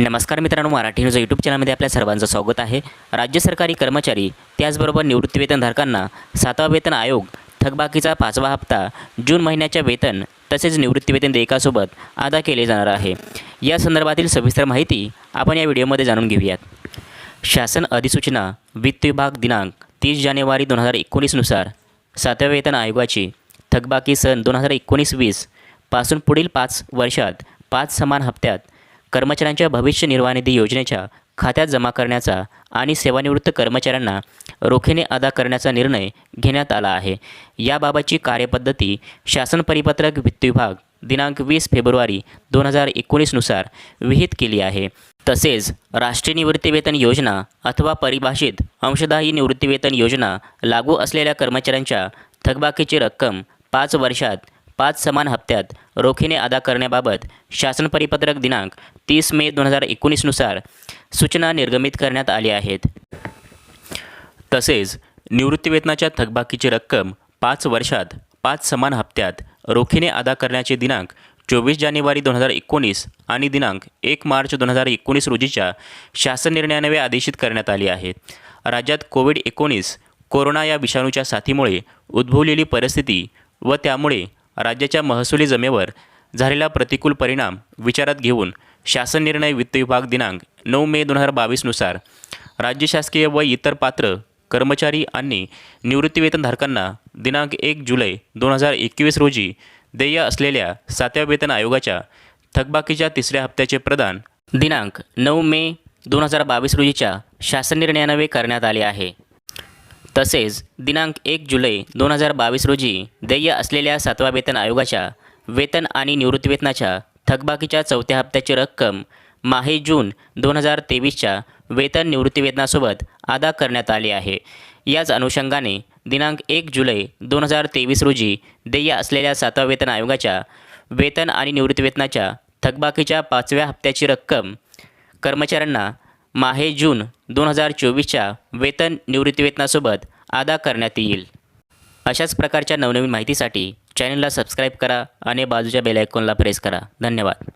नमस्कार मित्रांनो Marathi news YouTube चॅनलमध्ये आपल्या सर्वांचं स्वागत आहे. राज्य सरकारी कर्मचारी त्याचबरोबर निवृत्तीवेतनधारकांना सातवा वेतन आयोग थकबाकीचा पाचवा हप्ता जून महिन्याच्या वेतन तसेच निवृत्तीवेतन देयकासोबत अदा केले जाणार आहे. या संदर्भातील सविस्तर माहिती आपण या व्हिडिओमध्ये जाणून घेऊयात. शासन अधिसूचना वित्त विभाग दिनांक तीस जानेवारी दोन हजार एकोणीसनुसार सातव्या वेतन आयोगाची थकबाकी सन दोन हजार एकोणीस वीसपासून पुढील पाच वर्षात पाच समान हप्त्यात कर्मचाऱ्यांच्या भविष्य निर्वाह निधी योजनेच्या खात्यात जमा करण्याचा आणि सेवानिवृत्त कर्मचाऱ्यांना रोखीने अदा करण्याचा निर्णय घेण्यात आला आहे. याबाबतची कार्यपद्धती शासन परिपत्रक वित्त विभाग दिनांक वीस फेब्रुवारी दोन हजार एकोणीसनुसार विहित केली आहे. तसेच राष्ट्रीय निवृत्तीवेतन योजना अथवा परिभाषित अंशदायी निवृत्तीवेतन योजना लागू असलेल्या कर्मचाऱ्यांच्या थकबाकीची रक्कम पाच वर्षात पाच समान हप्त्यात रोखीने अदा करण्याबाबत शासन परिपत्रक दिनांक तीस मे दोन हजार एकोणीसनुसार सूचना निर्गमित करण्यात आली आहेत. तसेच निवृत्तीवेतनाच्या थकबाकीची रक्कम पाच वर्षात पाच समान हप्त्यात रोखीने अदा करण्याचे दिनांक चोवीस जानेवारी दोन हजार एकोणीस आणि दिनांक एक मार्च दोन हजार एकोणीस रोजीच्या शासन निर्णयानवे आदेशित करण्यात आली आहे राज्यात कोविड एकोणीस कोरोना या विषाणूच्या साथीमुळे उद्भवलेली परिस्थिती व त्यामुळे राज्याच्या महसुली जमेवर झालेला प्रतिकूल परिणाम विचारात घेऊन शासन निर्णय वित्त विभाग दिनांक नऊ मे दोन हजार बावीसनुसार राज्य शासकीय व इतर पात्र कर्मचारी आणि निवृत्तीवेतनधारकांना दिनांक एक जुलै दोन हजार एकवीस रोजी देय असलेल्या सातव्या वेतन आयोगाच्या थकबाकीच्या तिसऱ्या हप्त्याचे प्रदान दिनांक नऊ मे दोन हजार बावीस रोजीच्या शासन निर्णयानवे करण्यात आले आहे. तसेच दिनांक एक जुलै दोन हजार बावीस रोजी देय असलेल्या सातवा वेतन आयोगाच्या वेतन आणि निवृत्तीवेतनाच्या थकबाकीच्या चौथ्या हप्त्याची रक्कम माहे जून दोन हजार तेवीसच्या वेतन निवृत्तीवेतनासोबत अदा करण्यात आली आहे. याच अनुषंगाने दिनांक एक जुलै दोन हजार तेवीस रोजी देय असलेल्या सातवा वेतन आयोगाच्या वेतन आणि निवृत्तीवेतनाच्या थकबाकीच्या पाचव्या हप्त्याची रक्कम कर्मचाऱ्यांना माहे जून दोन हजार चोवीसच्या वेतन निवृत्तीवेतनासोबत अदा करण्यात येईल. अशाच प्रकारच्या नवनवीन माहितीसाठी चॅनलला सबस्क्राईब करा आणि बाजूच्या बेलायकॉनला प्रेस करा. धन्यवाद.